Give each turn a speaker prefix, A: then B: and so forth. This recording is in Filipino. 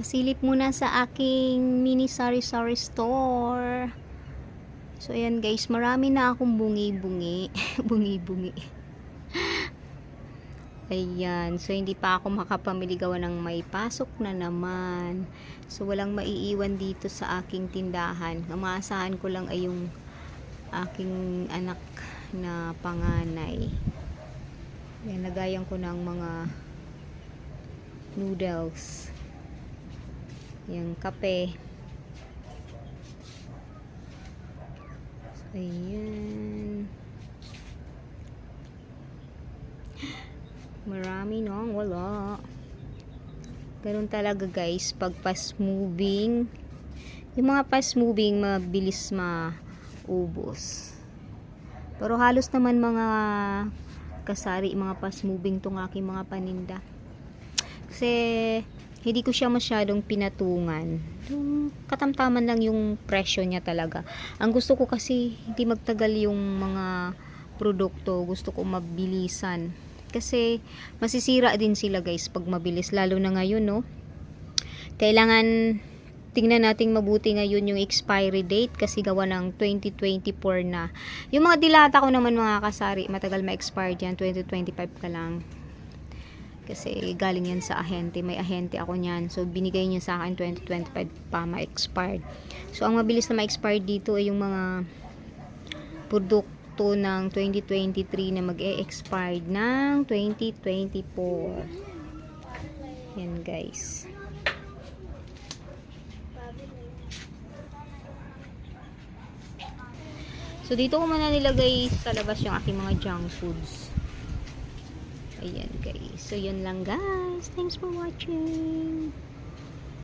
A: Pasilip muna sa aking mini sari-sari store. So, ayan guys, marami na akong bungi-bungi. bungi-bungi. Ayan. So, hindi pa ako makapamili gawa ng may pasok na naman. So, walang maiiwan dito sa aking tindahan. Ang ko lang ay yung aking anak na panganay. Ayan, nagayan ko ng mga noodles. Yung kape. So, ayan. Marami no, wala. Ganun talaga guys, pag fast moving, yung mga fast moving, mabilis maubos. Pero halos naman mga kasari, mga fast moving tong aking mga paninda. Kasi, hindi ko siya masyadong pinatungan. Katamtaman lang yung presyo niya talaga. Ang gusto ko kasi, hindi magtagal yung mga produkto. Gusto ko mabilisan. Kasi, masisira din sila guys pag mabilis. Lalo na ngayon, no? Kailangan tingnan nating mabuti ngayon yung expiry date kasi gawa ng 2024 na. Yung mga dilata ko naman mga kasari, matagal ma-expire yan. 2025 ka lang. Kasi galing yan sa ahente. May ahente ako niyan. So, binigay niya sa akin 2025 pa ma-expired. So, ang mabilis na ma-expired dito ay yung mga produkto ng 2023 na mag-e-expired ng 2024. Yan guys. So, dito ko muna nilagay sa labas yung aking mga junk foods. Ayan guys. So yun lang guys. Thanks for watching.